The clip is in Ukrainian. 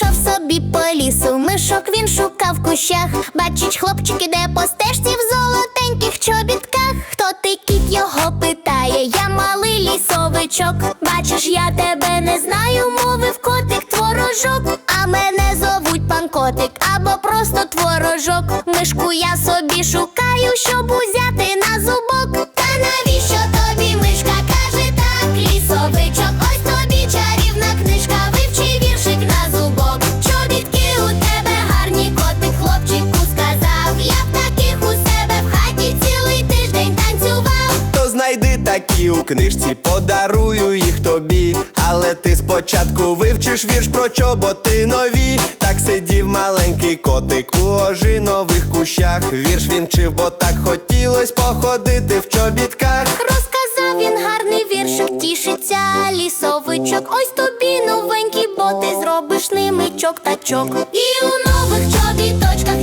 йшов собі по лісу, мишок він шукав в кущах. Бачить, хлопчик іде по стежці в золотеньких чобітках. Хто ти кіт його питає? Я малий лісовичок. Бачиш, я тебе не знаю, мовив котик творожок. А мене зовуть пан котик або просто творожок. Мишку я собі шукаю, щоб узяти такі у книжці, подарую їх тобі. Але ти спочатку вивчиш вірш про чоботи нові. Так сидів маленький котик у ожинових кущах. Вірш він вчив, бо так хотілось походити в чобітках. Розказав він гарний віршик, тішиться лісовичок. Ось тобі новенькі боти, зробиш ними чок-тачок. І у нових чобіточках